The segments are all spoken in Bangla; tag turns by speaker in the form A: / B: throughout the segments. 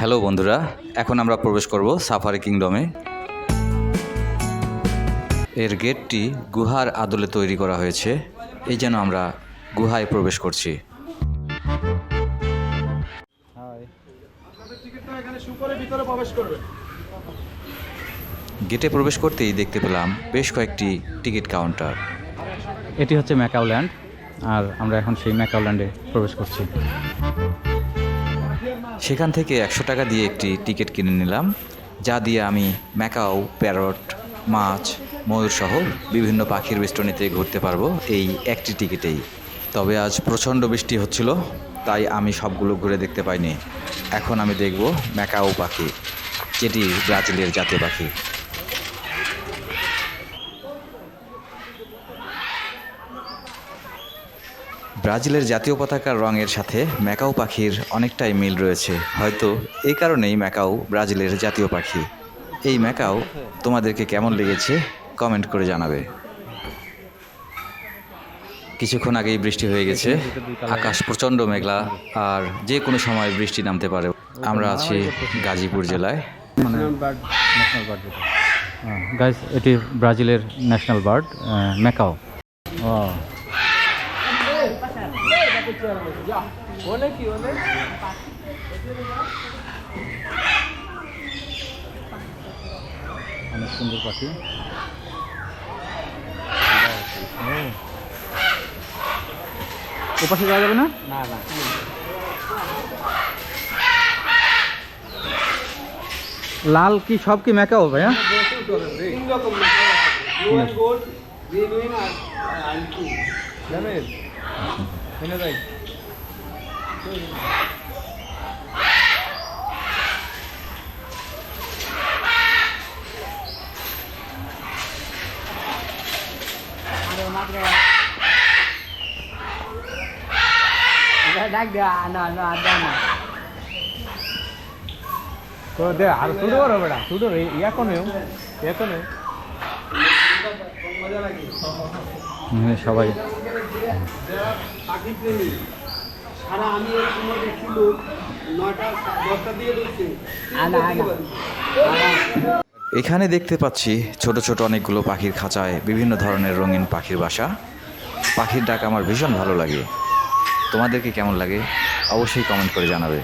A: হ্যালো বন্ধুরা এখন আমরা প্রবেশ করব সাফারি কিংডমে। এর গেটটি গুহার আদলে তৈরি করা হয়েছে এই যেন আমরা গুহায় প্রবেশ করছি। গেটে প্রবেশ করতেই দেখতে পেলাম বেশ কয়েকটি টিকিট কাউন্টার।
B: এটি হচ্ছে ম্যাকাওল্যান্ড আর আমরা এখন সেই ম্যাকাওল্যান্ডে প্রবেশ করছি।
A: সেখান থেকে একশো টাকা দিয়ে একটি টিকিট কিনে নিলাম, যা দিয়ে আমি ম্যাকাও, প্যারট, মাছ, ময়ূর ময়ূরসহ বিভিন্ন পাখির বেষ্টনীতে ঘুরতে পারব এই একটি টিকিটেই। তবে আজ প্রচণ্ড বৃষ্টি হচ্ছিল, তাই আমি সবগুলো ঘুরে দেখতে পাইনি। এখন আমি দেখব ম্যাকাও পাখি, যেটি ব্রাজিলের জাতীয় পাখি। ব্রাজিলের জাতীয় পতাকার রঙের সাথে ম্যাকাও পাখির অনেকটাই মিল রয়েছে। হয়তো এই কারণেই ম্যাকাও ব্রাজিলের জাতীয় পাখি। এই ম্যাকাও তোমাদেরকে কেমন লেগেছে কমেন্ট করে জানাবে। কিছুক্ষণ আগেই বৃষ্টি হয়ে গেছে। আকাশ প্রচণ্ড মেঘলা আর যে কোনো সময় বৃষ্টি নামতে পারে। আমরা আছি গাজীপুর জেলায়।
B: মানে গাইস এটি ব্রাজিলের ন্যাশনাল বার্ড ম্যাকাও। অনেক সুন্দর পাখি। ও। পাশে যাওয়া যাবে না? না না। লাল কি সব কি ম্যাকাও ভাইয়া?
C: তিন রকম ব্লু গোল্ড গ্রিন আর আইকি জানেন?
D: Thế nó gì? ಸುಡೋರು ಬೇಡ
C: ಸುಡೋರು ಯಾಕೋನು
B: ಯಾಕೋನು সবাই।
C: দিয়ে দিচ্ছে
A: এখানে দেখতে পাচ্ছি ছোট ছোট অনেকগুলো পাখির খাঁচায় বিভিন্ন ধরনের রঙিন পাখির বাসা। পাখির ডাক আমার ভীষণ ভালো লাগে। তোমাদেরকে কেমন লাগে? অবশ্যই কমেন্ট করে জানাবে।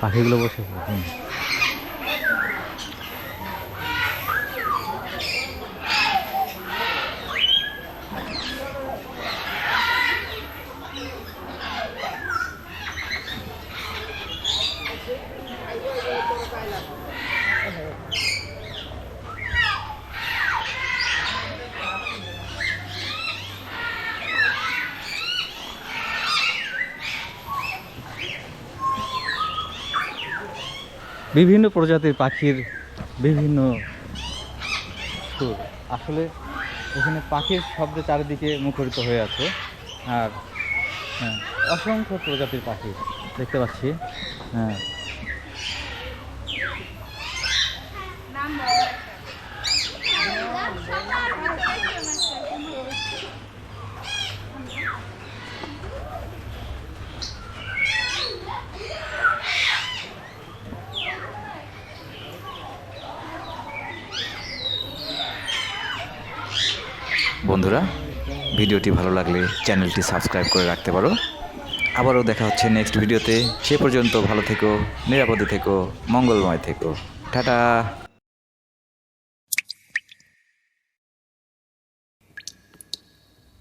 B: পাখিগুলো বসে বিভিন্ন প্রজাতির পাখির বিভিন্ন সুর। আসলে এখানে পাখির শব্দে চারিদিকে মুখরিত হয়ে আছে। আর হ্যাঁ, অসংখ্য প্রজাতির পাখি দেখতে পাচ্ছি। হ্যাঁ।
A: বন্ধুরা, ভিডিওটি ভালো লাগলে চ্যানেলটি সাবস্ক্রাইব করে রাখতে পারো। আবারও দেখা হচ্ছে নেক্সট ভিডিওতে সে পর্যন্ত ভালো থেকো, নিরাপদে থেকো, মঙ্গলময় থেকো। টাটা!